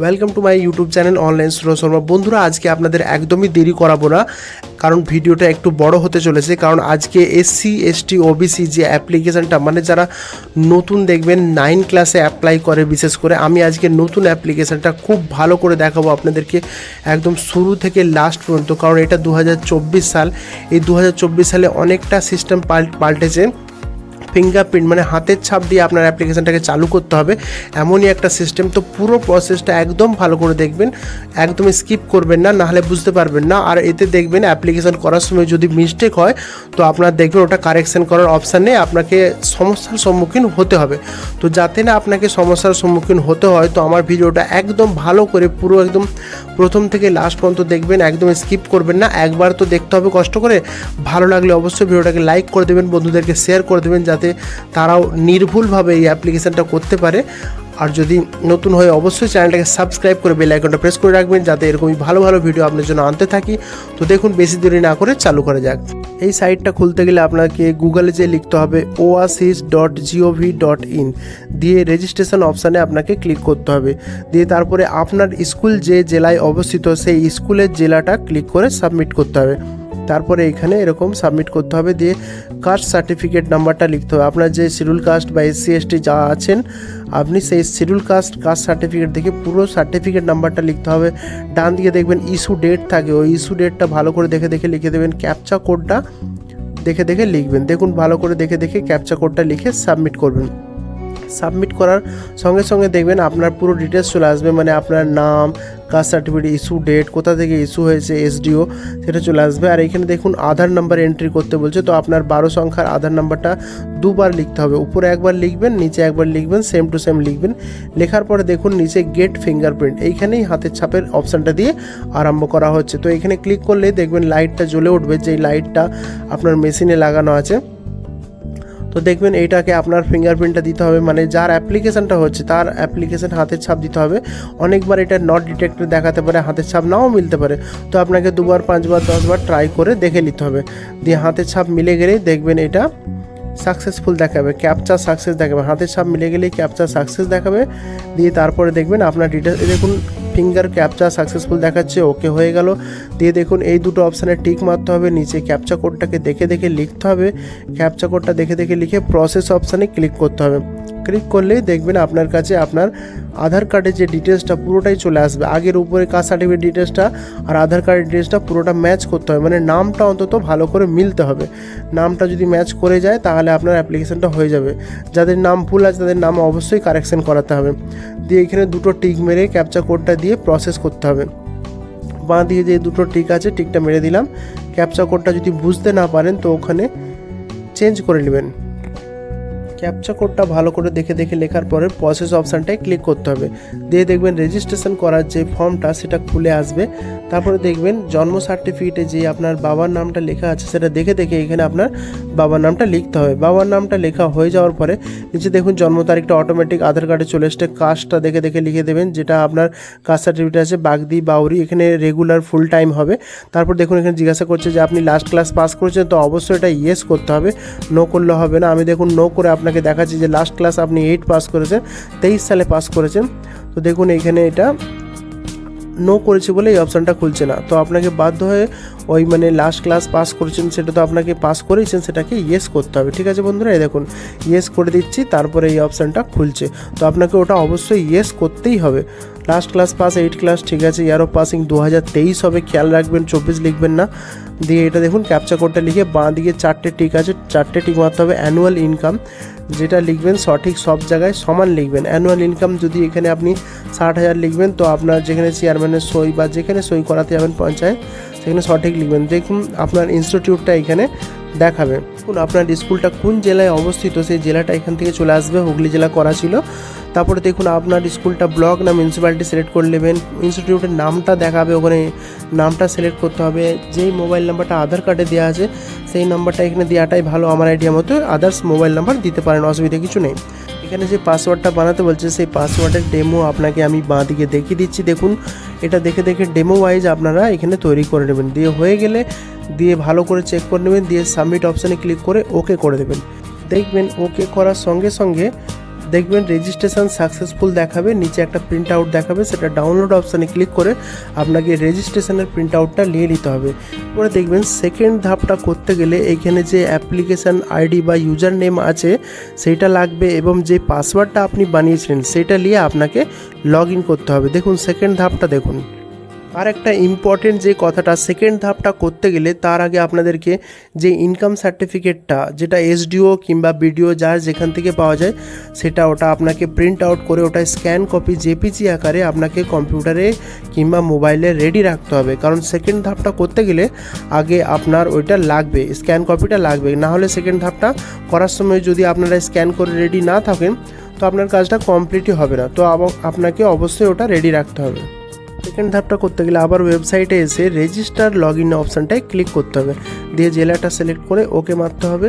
Welcome to my YouTube channel online Suraj Sharma বন্ধুরা, আজকে আপনাদের একদমই দেরি করাবো না, কারণ ভিডিওটা একটু বড় হতে চলেছে, কারণ আজকে এসসি এসটি ওবিসি যে অ্যাপ্লিকেশনটা মানে যারা নতুন দেখবেন নাইন ক্লাসে অ্যাপ্লাই করে, বিশেষ করে, আমি আজকে নতুন অ্যাপ্লিকেশনটা খুব ভালো করে দেখাবো আপনাদেরকে, একদম শুরু থেকে লাস্ট পর্যন্ত, কারণ এটা দু হাজার চব্বিশ সাল, এই দু হাজার চব্বিশ সালে অনেকটা সিস্টেম পাল্টেছে। ফিঙ্গারপ্রিন্ট মানে হাতের ছাপ দিয়ে আপনার অ্যাপ্লিকেশনটাকে চালু করতে হবে। এমনই একটা সিস্টেম তো পুরো প্রসেসটা একদম ভালো করে দেখবেন। একদম স্কিপ করবেন না, নাহলে বুঝতে পারবেন না। আর এতে দেখবেন অ্যাপ্লিকেশন করার সময় যদি মিস্টেক হয়, তো আপনার দেখবেন ওটা কারেকশান করার অপশান নেই, আপনাকে সমস্যার সম্মুখীন হতে হবে। তো যাতে না আপনাকে সমস্যার সম্মুখীন হতে হয়, তো আমার ভিডিওটা একদম ভালো করে পুরো একদম প্রথম থেকে লাস্ট পর্যন্ত দেখবেন, একদম স্কিপ করবেন না। একবার তো দেখতে হবে কষ্ট করে। ভালো লাগলে অবশ্যই ভিডিওটাকে লাইক করে দেবেন, বন্ধুদেরকে শেয়ার করে দেবেন যাতে তারাও নির্ভুলভাবে এই অ্যাপ্লিকেশানটা করতে পারে। আর যদি নতুন হয়ে অবশ্যই চ্যানেলটাকে সাবস্ক্রাইব করে বেল আইকনটা প্রেস করে রাখবেন, যাতে এরকমই ভালো ভালো ভিডিও আপনার জন্য আনতে থাকি। তো দেখুন, বেশি দেরি না করে চালু করা যাক। এই সাইটটা খুলতে গেলে আপনাকে গুগলে যে লিখতে হবে ওয়াসিস ডট জিওভি ডট ইন দিয়ে রেজিস্ট্রেশন অপশানে আপনাকে ক্লিক করতে হবে। দিয়ে তারপরে আপনার স্কুল যে জেলায় অবস্থিত, সেই স্কুলের জেলাটা ক্লিক করে সাবমিট করতে হবে। তারপরে এখানে এরকম সাবমিট করতে হবে দিয়ে কাস্ট সার্টিফিকেট নাম্বারটা লিখতে হবে। আপনার যে শিডিউল কাস্ট বা এসসি এসটি যা আছেন, আপনি সেই শিডিউল কাস্ট কাস্ট সার্টিফিকেট দেখে পুরো সার্টিফিকেট নাম্বারটা লিখতে হবে। ডান দিকে দেখবেন ইস্যু ডেট থাকে, ওই ইস্যু ডেটটা ভালো করে দেখে দেখে লিখে দেবেন। ক্যাপচা কোডটা দেখে দেখে লিখবেন। দেখুন, ভালো করে দেখে দেখে ক্যাপচা কোডটা লিখে সাবমিট করবেন। সাবমিট করার সঙ্গে সঙ্গে দেখবেন আপনার পুরো ডিটেলস চলে আসবে। মানে আপনার নাম, কাস্ট সার্টিফিকেট ইস্যু ডেট কোথা থেকে ইস্যু হয়েছে এসডিও সেটা চলে আসবে। আর এখানে দেখুন আধার নাম্বার এন্ট্রি করতে বলছে, তো আপনার বারো সংখ্যার আধার নাম্বারটা দুবার লিখতে হবে। উপরে একবার লিখবেন, নিচে একবার লিখবেন সেম টু সেম লিখবেন। লেখার পরে দেখুন নিচে গেট ফিঙ্গারপ্রিন্ট এইখানেই হাতের ছাপের অপশানটা দিয়ে আরম্ভ করা হচ্ছে। তো এখানে ক্লিক করলে দেখবেন লাইটটা জ্বলে উঠবে, যেই লাইটটা আপনার মেশিনে লাগানো আছে। তো দেখবেন এইটাকে আপনার ফিঙ্গারপ্রিন্টটা দিতে হবে। মানে যার অ্যাপ্লিকেশানটা হচ্ছে, তার অ্যাপ্লিকেশান হাতের ছাপ দিতে হবে। অনেকবার এটা নট ডিটেক্টর দেখাতে পারে, হাতের ছাপ নাও মিলতে পারে। তো আপনাকে দুবার, পাঁচবার, দশবার ট্রাই করে দেখে নিতে হবে। দিয়ে হাতের ছাপ মিলে গেলেই দেখবেন এটা সাকসেসফুল দেখাবে ক্যাপচার সাকসেস দেখাবে। হাতের ছাপ মিলে গেলেই ক্যাপচার সাকসেস দেখাবে। দিয়ে তারপরে দেখবেন আপনার ডিটেলস দেখুন ফিঙ্গার ক্যাপচা সাকসেসফুল দেখাচ্ছে ওকে হয়ে গেল। দিয়ে দেখুন, এই দুটো অপশানে টিক মারতে হবে, নিচে ক্যাপচা কোডটাকে দেখে দেখে লিখতে হবে। ক্যাপচা কোডটা দেখে দেখে লিখে প্রসেস অপশানে ক্লিক করতে হবে। ক্লিক করলেই দেখবেন আপনার কাছে আপনার আধার কার্ডের যে ডিটেলসটা পুরোটাই চলে আসবে। আগের উপরে কাস্ট সার্টিফিকেট ডিটেলসটা আর আধার কার্ডের ডিটেলসটা পুরোটা ম্যাচ করতে হবে। মানে নামটা অন্তত ভালো করে মিলতে হবে। নামটা যদি ম্যাচ করে যায় তাহলে আপনার অ্যাপ্লিকেশনটা হয়ে যাবে। যাদের নাম ভুল আছে তাদের নাম অবশ্যই কারেকশন করাতে হবে। দিয়ে এখানে দুটো টিক মেরে ক্যাপচা কোডটা দিয়ে প্রসেস করতে হবে। বাঁ দিয়ে যে দুটো টিক আছে টিকটা মেরে দিলাম। ক্যাপচা কোডটা যদি বুঝতে না পারেন তো ওখানে চেঞ্জ করে নেবেন। ক্যাপচা কোডটা ভালো করে দেখে দেখে লেখার পরে প্রসেস অপশানটায় ক্লিক করতে হবে। দিয়ে দেখবেন রেজিস্ট্রেশন করার যে ফর্মটা সেটা খুলে আসবে। তারপরে দেখবেন জন্ম সার্টিফিকেটে যে আপনার বাবার নামটা লেখা আছে সেটা দেখে দেখে এখানে আপনার বাবার নামটা লিখতে হবে। বাবার নামটা লেখা হয়ে যাওয়ার পরে নিচে দেখুন জন্ম তারিখটা অটোমেটিক আধার কার্ডে চলে এসছে। কাস্টটা দেখে দেখে লিখে দেবেন, যেটা আপনার কাস্ট সার্টিফিকেট আছে, বাগদি, বাউরি, এখানে রেগুলার ফুল টাইম হবে। তারপর দেখুন এখানে জিজ্ঞাসা করছে যে, আপনি লাস্ট ক্লাস পাস করেছেন? তো অবশ্যই এটা ইয়েস করতে হবে। নো করলে হবে না। আমি দেখুন নো করে আপনাকে দেখাচ্ছি যে লাস্ট ক্লাস আপনি এইট পাস করেছেন, তেইশ সালে পাস করেছেন। তো দেখুন এখানে এটা নো করেছে বলে এই অপশানটা খুলছে না। তো আপনাকে বাধ্য হয়ে ওই মানে লাস্ট ক্লাস পাস করেছেন, সেটা তো আপনাকে পাস করেছেন সেটাকে ইয়েস করতে হবে। ঠিক আছে বন্ধুরা? এই দেখুন ইয়েস করে দিচ্ছি, তারপরে এই অপশানটা খুলছে। তো আপনাকে ওটা অবশ্যই ইয়েস করতেই হবে। Last class pass eight class ঠিক আছে? ইয়ার পাসিং দু হাজার তেইশ হবে, খেয়াল রাখবেন, চব্বিশ লিখবেন না। দিয়ে এটা দেখুন ক্যাপচা কোডটা লিখে বাঁ দিকে চারটে টিক আছে, চারটে টিক মারতে হবে অ্যানুয়াল ইনকাম যেটা লিখবেন সঠিক সব জায়গায় সমান লিখবেন। অ্যানুয়াল ইনকাম যদি এখানে আপনি ষাট হাজার লিখবেন, তো আপনার যেখানে চেয়ারম্যানের সই বা যেখানে সই করাতে যাবেন পঞ্চায়েত, সেখানে সঠিক লিখবেন। দেখুন, আপনার ইনস্টিটিউটটা এখানে দেখাবে। আপনার স্কুলটা কোন জেলায় অবস্থিত? সেই জেলাটা এখান থেকে চলে আসবে, হুগলি জেলা করা ছিল। তারপরে দেখুন আপনার স্কুলটা ব্লক না মিউনিসিপ্যালিটি সিলেক্ট করে নেবেন। ইনস্টিটিউটের নামটা দেখাবে, ওখানে নামটা সিলেক্ট করতে হবে। যেই মোবাইল নাম্বারটা আধার কার্ডে দেওয়া আছে, সেই নাম্বারটা এখানে দেওয়াটাই ভালো আমার আইডিয়া মতো। আদার্স মোবাইল নাম্বার দিতে পারেন, অসুবিধা কিছু নেই। এখানে যে পাসওয়ার্ডটা বানাতে বলছে, সেই পাসওয়ার্ডের ডেমো আপনাকে আমি বাঁ দিকে দেখিয়ে দিচ্ছি। দেখুন, এটা দেখে দেখে ডেমো ওয়াইজ আপনারা এখানে তৈরি করে নেবেন। দিয়ে হয়ে গেলে দিয়ে ভালো করে চেক করে নেবেন। দিয়ে সাবমিট অপশানে ক্লিক করে ওকে করে দেবেন। দেখবেন ওকে করার সঙ্গে সঙ্গে দেখবেন রেজিস্ট্রেশন সাকসেসফুল দেখাবে, নিচে একটা প্রিন্ট আউট দেখাবে, সেটা ডাউনলোড অপশানে ক্লিক করে আপনাকে রেজিস্ট্রেশনের প্রিন্ট আউটটা নিয়ে নিতে হবে। পরে দেখবেন সেকেন্ড ধাপটা করতে গেলে এখানে যে অ্যাপ্লিকেশান আইডি বা ইউজার নেম আছে সেইটা লাগবে এবং যে পাসওয়ার্ডটা আপনি বানিয়েছিলেন, সেটা নিয়ে আপনাকে লগ ইন করতে হবে। দেখুন সেকেন্ড ধাপটা দেখুন। আর একটা ইম্পর্টেন্ট যে কথাটা সেকেন্ড ধাপটা করতে গেলে তার আগে আপনাদেরকে যে ইনকাম সার্টিফিকেটটা যেটা এসডিও কিংবা বিডিও যার যেখান থেকে পাওয়া যায়, সেটা ওটা আপনাকে প্রিন্ট আউট করে ওটা স্ক্যান কপি জেপিজি আকারে আপনাকে কম্পিউটারে কিংবা মোবাইলে রেডি রাখতে হবে। কারণ সেকেন্ড ধাপটা করতে গেলে আগে আপনার ওইটা লাগবে স্ক্যান কপিটা লাগবে। না হলে সেকেন্ড ধাপটা করার সময় যদি আপনারা স্ক্যান করে রেডি না থাকেন, তো আপনার কাজটা কমপ্লিটই হবে না। তো আপনাকে অবশ্যই ওটা রেডি রাখতে হবে। সেকেন্ড ধাপটা করতে গেলে আবার ওয়েবসাইটে এসে রেজিস্টার লগ ইন অপশানটায় ক্লিক করতে হবে। দিয়ে জেলাটা সিলেক্ট করে ওকে মারতে হবে।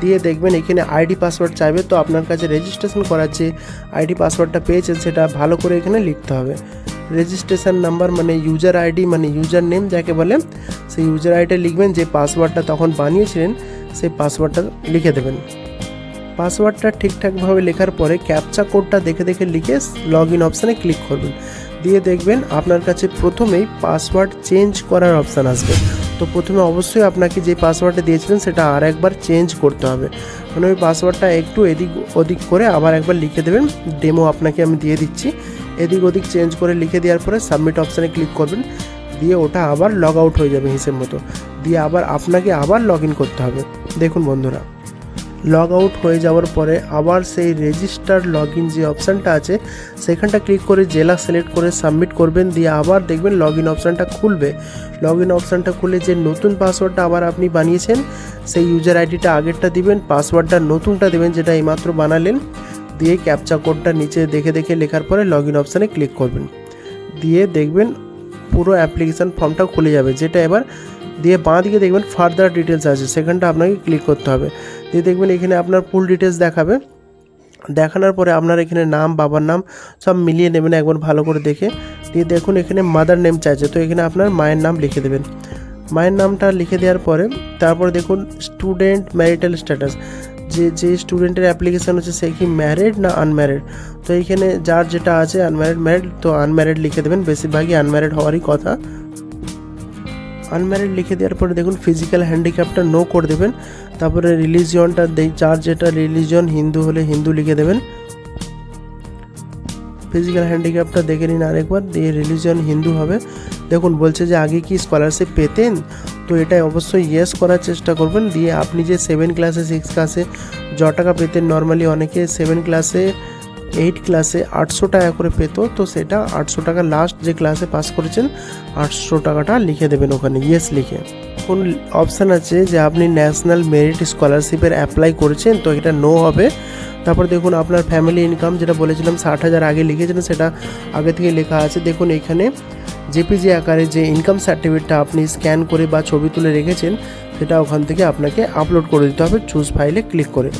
দিয়ে দেখবেন এখানে আইডি পাসওয়ার্ড চাইবে। তো আপনার কাছে রেজিস্ট্রেশন করার যে আইডি পাসওয়ার্ডটা পেয়েছেন, সেটা ভালো করে এখানে লিখতে হবে। রেজিস্ট্রেশন নাম্বার মানে ইউজার আইডি মানে ইউজার নেম যাকে বলে, সেই ইউজার আইডি লিখবেন, যে পাসওয়ার্ডটা তখন বানিয়েছিলেন, সেই পাসওয়ার্ডটা লিখে দেবেন। পাসওয়ার্ডটা ঠিকঠাকভাবে লেখার পরে ক্যাপচা কোডটা দেখে দেখে লিখে লগ ইন অপশানে ক্লিক করবেন। দিয়ে দেখবেন আপনার কাছে প্রথমেই পাসওয়ার্ড চেঞ্জ করার অপশান আসবে। তো প্রথমে অবশ্যই আপনাকে যে পাসওয়ার্ডটা দিয়েছিলেন সেটা আর একবার চেঞ্জ করতে হবে। মানে ওই পাসওয়ার্ডটা একটু এদিক ওদিক করে আবার একবার লিখে দেবেন। ডেমো আপনাকে আমি দিয়ে দিচ্ছি। এদিক ওদিক চেঞ্জ করে লিখে দেওয়ার পরে সাবমিট অপশানে ক্লিক করবেন। দিয়ে ওটা আবার লগ আউট হয়ে যাবে হিসেব মতো। দিয়ে আবার আপনাকে আবার লগ ইন করতে হবে। দেখুন বন্ধুরা। লগ আউট হয়ে যাওয়ার পরে আবার সেই রেজিস্টার লগ ইন যে অপশানটা আছে, সেখানটা ক্লিক করে জেলা সিলেক্ট করে সাবমিট করবেন, দিয়ে আবার দেখবেন লগ ইন অপশানটা খুলবে। লগ ইন অপশানটা খুলে যে নতুন পাসওয়ার্ডটা আবার আপনি বানিয়েছেন, সেই ইউজার আইডিটা আগেরটা দিবেন পাসওয়ার্ডটা নতুনটা দেবেন, যেটা এইমাত্র বানালেন, দিয়ে ক্যাপচা কোডটা নিচে দেখে দেখে লেখার পরে লগ ইন অপশানে ক্লিক করবেন। দিয়ে দেখবেন পুরো অ্যাপ্লিকেশান ফর্মটা খুলে যাবে, যেটা এবার, দিয়ে বাঁ দিকে দেখবেন ফার্দার ডিটেলস আছে, সেখানটা আপনাকে ক্লিক করতে হবে। দিয়ে দেখবেন এখানে আপনার ফুল ডিটেলস দেখাবে। দেখানোর পরে আপনার এখানে নাম, বাবার নাম সব মিলিয়ে নেবেন একবার ভালো করে দেখে। দিয়ে দেখুন এখানে মাদার নেম চাইছে, তো এখানে আপনার মায়ের নাম লিখে দেবেন। মায়ের নামটা লিখে দেওয়ার পরে তারপরে দেখুন স্টুডেন্ট ম্যারিটাল স্ট্যাটাস যে যে স্টুডেন্টের অ্যাপ্লিকেশান হচ্ছে সে কি ম্যারিড না আনম্যারিড তো এইখানে যার যেটা আছে আনম্যারিড ম্যারিড তো আনম্যারিড লিখে দেবেন। বেশিরভাগই আনম্যারিড হওয়ারই কথা। আনম্যারিড লিখে দেওয়ার পরে দেখুন ফিজিক্যাল হ্যান্ডিক্যাপটা নো করে দেবেন। তারপরে রিলিজিয়নটা দেই, যার যেটা রিলিজিয়ন হিন্দু হলে হিন্দু লিখে দেবেন। ফিজিক্যাল হ্যান্ডিক্যাপটা দেখে নিন আরেকবার দিয়ে রিলিজিয়ন হিন্দু হবে। দেখুন, বলছে যে আগে কি স্কলারশিপ পেতেন? তো এটাই অবশ্যই ইয়েস করার চেষ্টা করবেন। দিয়ে আপনি যে সেভেন ক্লাসে সিক্স ক্লাসে য টাকা পেতেন নর্মালি অনেকে সেভেন ক্লাসে এইট ক্লাসে আটশো টাকা করে পেতো। তো সেটা আটশো টাকা লাস্ট যে ক্লাসে পাস করেছেন, আটশো টাকাটা লিখে দেবেন ওখানে ইয়েস লিখে। কোন অপশান আছে যে আপনি ন্যাশনাল মেরিট স্কলারশিপের অ্যাপ্লাই করেছেন, তো এটা নো হবে। তারপর দেখুন আপনার ফ্যামিলি ইনকাম যেটা বলেছিলাম, ষাট হাজার আগে লিখেছিলেন, সেটা আগে থেকে লেখা আছে। দেখুন এখানে জেপিজি আকারে যে ইনকাম সার্টিফিকেটটা আপনি স্ক্যান করে বা ছবি তুলে রেখেছেন, সেটা ওখান থেকে আপনাকে আপলোড করে দিতে হবে। চুজ ফাইলে ক্লিক করে।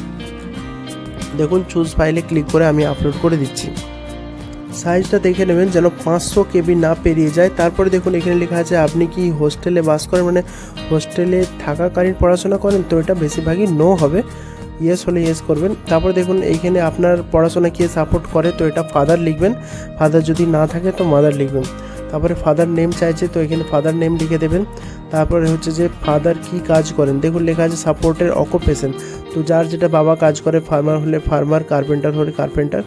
দেখুন চুজ ফাইলে ক্লিক করে আমি আপলোড করে দিচ্ছি। সাইজটা দেখে নেবেন, যেন পাঁচশো কেবি না পেরিয়ে যায়। তারপরে দেখুন, এখানে লেখা আছে, আপনি কি হোস্টেলে বাস করেন? মানে হোস্টেলে থাকাকালীন পড়াশোনা করেন? তো এটা বেশিরভাগই নো হবে। ইয়েস হলে ইয়েস করবেন। তারপর দেখুন, এইখানে আপনার পড়াশোনা কে সাপোর্ট করে? তো এটা ফাদার লিখবেন। ফাদার যদি না থাকে, তো মাদার লিখবেন। তারপরে ফাদার নেম চাইছে, তো এখানে ফাদার নেম লিখে দেবেন। তারপরে হচ্ছে যে ফাদার কি কাজ করেন? দেখুন, লেখা আছে সাপোর্টের অকুপেশন তো যার যেটা বাবা কাজ করে ফার্মার হলে ফার্মার কার্পেন্টার হলে কার্পেন্টার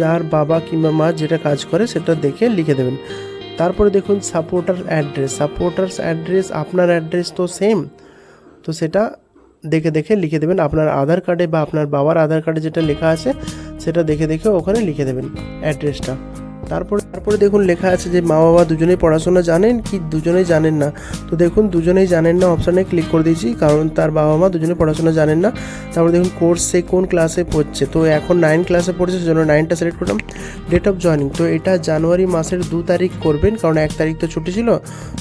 যার বাবা কিংবা মা যেটা কাজ করে সেটা দেখে লিখে দেবেন। তারপরে দেখুন সাপোর্টার অ্যাড্রেস সাপোর্টার্স অ্যাড্রেস আপনার অ্যাড্রেস তো সেম তো সেটা দেখে দেখে লিখে দেবেন। আপনার আধার কার্ডে বা আপনার বাবার আধার কার্ডে যেটা লেখা আছে, সেটা দেখে দেখে ওখানে লিখে দেবেন অ্যাড্রেসটা তারপরে তারপরে দেখুন লেখা আছে যে মা বাবা দুজনেই পড়াশোনা জানেন কি দুজনেই জানেন না। তো দেখুন দুজনেই জানেন না অপশানে ক্লিক করে দিয়েছি, কারণ তার বাবা মা দুজনে পড়াশোনা জানেন না। তারপরে দেখুন কোর্স সে কোন ক্লাসে পড়ছে? তো এখন নাইন ক্লাসে পড়ছে, সেজন্য নাইনটা সিলেক্ট করলাম। ডেট অফ জয়নিং তো এটা জানুয়ারি মাসের দু তারিখ করবেন, কারণ এক তারিখ তো ছুটি ছিল।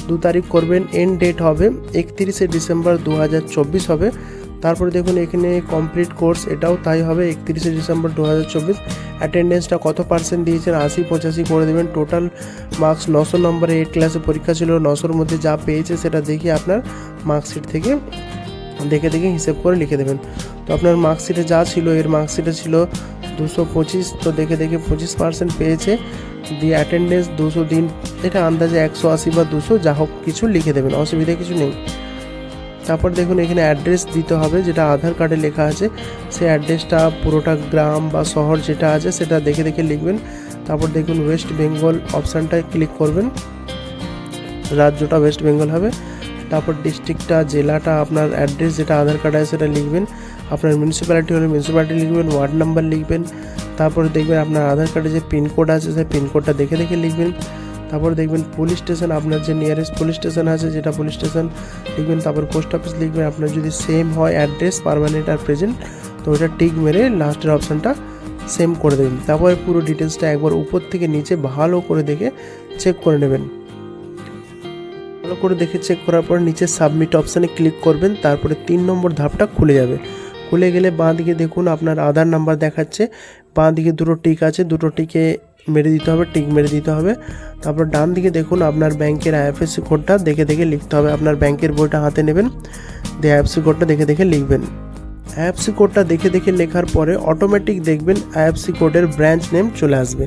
দু তারিখ করবেন এন্ড ডেট হবে একত্রিশে ডিসেম্বর দু হাজার চব্বিশ হবে। তারপরে দেখুন এখানে কমপ্লিট কোর্স এটাও তাই হবে, একত্রিশে ডিসেম্বর দু হাজার চব্বিশ। অ্যাটেন্ডেন্সটা কত পার্সেন্ট দিয়েছেন? আশি, পঁচাশি করে দেবেন। টোটাল মার্কস নশো নম্বরে এইট ক্লাসে পরীক্ষা ছিল, নশোর মধ্যে যা পেয়েছে সেটা দেখে আপনার মার্কশিট থেকে দেখে দেখে হিসেব করে লিখে দেবেন। তো আপনার মার্কশিটে যা ছিল, এর মার্কশিটে ছিল দুশো পঁচিশ, তো দেখে দেখে পঁচিশ পার্সেন্ট পেয়েছে। দিয়ে অ্যাটেন্ডেন্স দুশো দিন, এটা আন্দাজে একশো আশি বা দুশো, যা হোক কিছু লিখে দেবেন, অসুবিধা কিছু নেই। তারপর দেখুন এখানে অ্যাড্রেস দিতে হবে, যেটা আধার কার্ডে লেখা আছে। সেই অ্যাড্রেসটা পুরোটা গ্রাম বা শহর যেটা আছে, সেটা দেখে দেখে লিখবেন। তারপর দেখুন ওয়েস্ট বেঙ্গল অপশানটায় ক্লিক করবেন। রাজ্যটা ওয়েস্ট বেঙ্গল হবে। তারপর ডিস্ট্রিক্টটা জেলাটা, আপনার অ্যাড্রেস যেটা আধার কার্ড আছে, সেটা লিখবেন। আপনার মিউনিসিপ্যালিটি হলে মিউনিসিপ্যালিটি লিখবেন ওয়ার্ড নাম্বার লিখবেন। তারপর দেখবেন আপনার আধার কার্ডে যে পিনকোড আছে, সেই পিনকোডটা দেখে দেখে লিখবেন। তারপর দেখবেন পুলিশ স্টেশন আপনার যে নিয়ারেস্ট পুলিশ স্টেশন আছে, যেটা পুলিশ স্টেশন লিখবেন তারপর পোস্ট অফিস লিখবেন, আপনার যদি সেম হয় অ্যাড্রেস পারমানেন্ট আর প্রেজেন্ট তো ওটা টিক মেরে লাস্টের অপশানটা সেম করে দেবেন। তারপরে পুরো ডিটেলসটা একবার উপর থেকে নিচে ভালো করে দেখে চেক করে নেবেন। ভালো করে দেখে চেক করার পর নিচে সাবমিট অপশানে ক্লিক করবেন, তারপরে তিন নম্বর ধাপটা খুলে যাবে। খুলে গেলে বাঁ দিকে দেখুন আপনার আধার নাম্বার দেখাচ্ছে বাঁ দিকে দুটো টিক আছে, দুটো টিকে মেরে দিতে হবে, টিক মেরে দিতে হবে। তারপর ডান দিকে দেখুন আপনার ব্যাংকের আইএফএসসি কোডটা দেখে দেখে লিখতে হবে। আপনার ব্যাংকের বইটা হাতে নেবেন, দিয়ে আইএফসি কোডটা দেখে দেখে লিখবেন। আইএফসি কোডটা দেখে দেখে লেখার পরে অটোমেটিক দেখবেন আইএফসি কোডের ব্রাঞ্চ নেম চলে আসবে।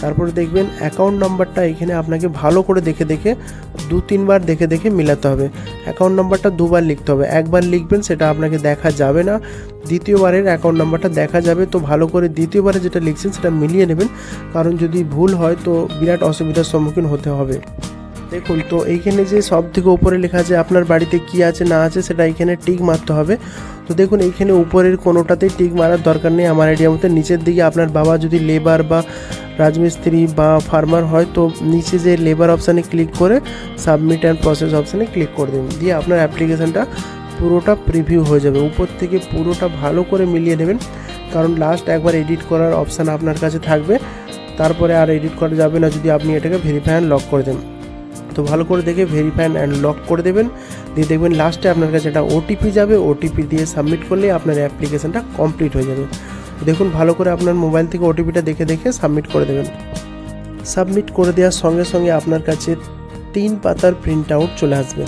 তারপরে দেখবেন অ্যাকাউন্ট নাম্বারটা এখানে আপনাকে ভালো করে দেখে দেখে দু তিনবার দেখে দেখে মিলাতে হবে। অ্যাকাউন্ট নাম্বারটা দুবার লিখতে হবে। একবার লিখবেন সেটা আপনাকে দেখা যাবে না। দ্বিতীয়বারের অ্যাকাউন্ট নাম্বারটা দেখা যাবে। তো ভালো করে দ্বিতীয়বারে যেটা লিখছেন সেটা মিলিয়ে নেবেন। কারণ যদি ভুল হয় তো বিরাট অসুবিধার সম্মুখীন হতে হবে। দেখুন, তো এইখানে যে সব থেকে উপরে লেখা আছে আপনার বাড়িতে কি আছে, না আছে, সেটা এইখানে টিক মারতে হবে। তো দেখুন, এইখানে উপরের কোনোটাতেই টিক মারার দরকার নেই আমার আইডিয়া মতো নিচের দিকে আপনার বাবা যদি লেবার বা রাজমিস্ত্রি বা ফার্মার হয়, তো নিচে যে লেবার অপশানে ক্লিক করে সাবমিট অ্যান্ড প্রসেস অপশানে ক্লিক করে দিন। দিয়ে আপনার অ্যাপ্লিকেশানটা পুরোটা প্রিভিউ হয়ে যাবে। উপর থেকে পুরোটা ভালো করে মিলিয়ে নেবেন। কারণ লাস্ট একবার এডিট করার অপশান আপনার কাছে থাকবে। তারপরে আর এডিট করা যাবে না যদি আপনি এটাকে ভেরিফাই লক করে দেন। তো ভালো করে দেখে ভেরিফাই অ্যান্ড লক করে দেবেন। দিয়ে দেখবেন লাস্টে আপনার কাছে একটা ওটিপি যাবে। ওটিপি দিয়ে সাবমিট করলে আপনার অ্যাপ্লিকেশানটা কমপ্লিট হয়ে যাবে। দেখুন, ভালো করে আপনার মোবাইল থেকে ওটিপিটা দেখে দেখে সাবমিট করে দেবেন। সাবমিট করে দেওয়ার সঙ্গে সঙ্গে আপনার কাছে তিন পাতার প্রিন্ট আউট চলে আসবে।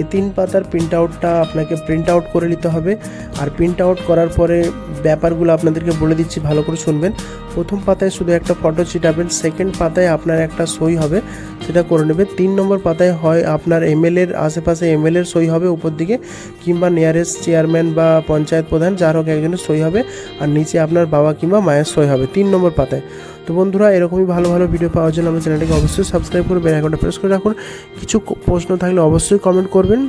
এই তিন পাতার প্রিন্ট আউটটা আপনাকে প্রিন্ট আউট করে নিতে হবে। আর প্রিন্ট আউট করার পরে ব্যাপারগুলো আপনাদেরকে বলে দিচ্ছি, ভালো করে শুনবেন। প্রথম পাতায় শুধু একটা ফটো ছিটাবেন সেকেন্ড পাতায় আপনার একটা সই হবে, সেটা করে নেবে তিন নম্বর পাতায় হয় আপনার এমএলএর আশেপাশে এমএলএর সই হবে, উপর দিকে, কিংবা নিয়ারেস্ট চেয়ারম্যান বা পঞ্চায়েত প্রধান, যার হোক একজনের সই হবে, আর নিচে আপনার বাবা কিংবা মায়ের সই হবে, তিন নম্বর পাতায়। তো বন্ধুরা, এরকমই ভালো ভালো ভিডিও পাওয়ার জন্য আমার চ্যানেলটিকে অবশ্যই সাবস্ক্রাইব করে বেল আইকনটা প্রেস করে রাখুন। কিছু প্রশ্ন থাকলে অবশ্যই কমেন্ট করবেন।